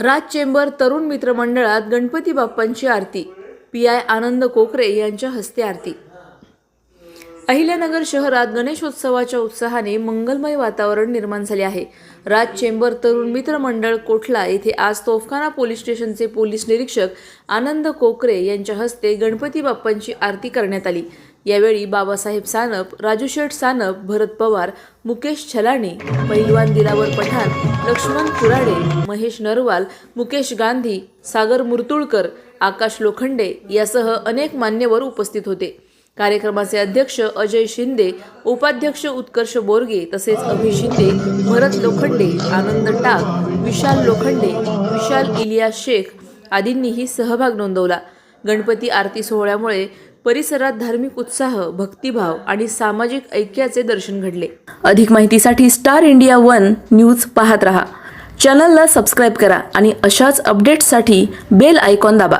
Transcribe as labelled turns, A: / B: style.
A: राज chamber तरुण मित्र मंडळात गणपती बाप्पांची आरती. पी आय आनंद कोकरे यांच्या हस्ते आरती. अहिल्यानगर शहरात गणेशोत्सवाच्या उत्साहाने मंगलमय वातावरण निर्माण झाले आहे. राज चेंबर तरुण मित्र मंडळ कोठला येथे आज तोफखाना पोलीस स्टेशनचे पोलीस निरीक्षक आनंद कोकरे यांच्या हस्ते गणपती बाप्पांची आरती करण्यात आली. यावेळी बाबासाहेब सानप राजू शेठ सानप भरत पवार मुकेश छलाणी पैलवान दिलावर पठाण लक्ष्मण कुराडे महेश नरवाल मुकेश गांधी सागर मुर्तुळकर आकाश लोखंडे यासह अनेक मान्यवर उपस्थित होते. कार्यक्रमाचे अध्यक्ष अजय शिंदे उपाध्यक्ष उत्कर्ष बोरगे तसेच अभि शिंदे भरत लोखंडे आनंद टाक विशाल लोखंडे विशाल इलिया शेख आदींनीही सहभाग नोंदवला. गणपती आरती सोहळ्यामुळे परिसरात धार्मिक उत्साह भक्तिभाव आणि सामाजिक ऐक्याचे दर्शन घडले. अधिक माहितीसाठी स्टार इंडिया वन न्यूज पाहत रहा. चॅनलला सबस्क्राईब करा आणि अशाच अपडेट्ससाठी बेल आयकॉन दाबा.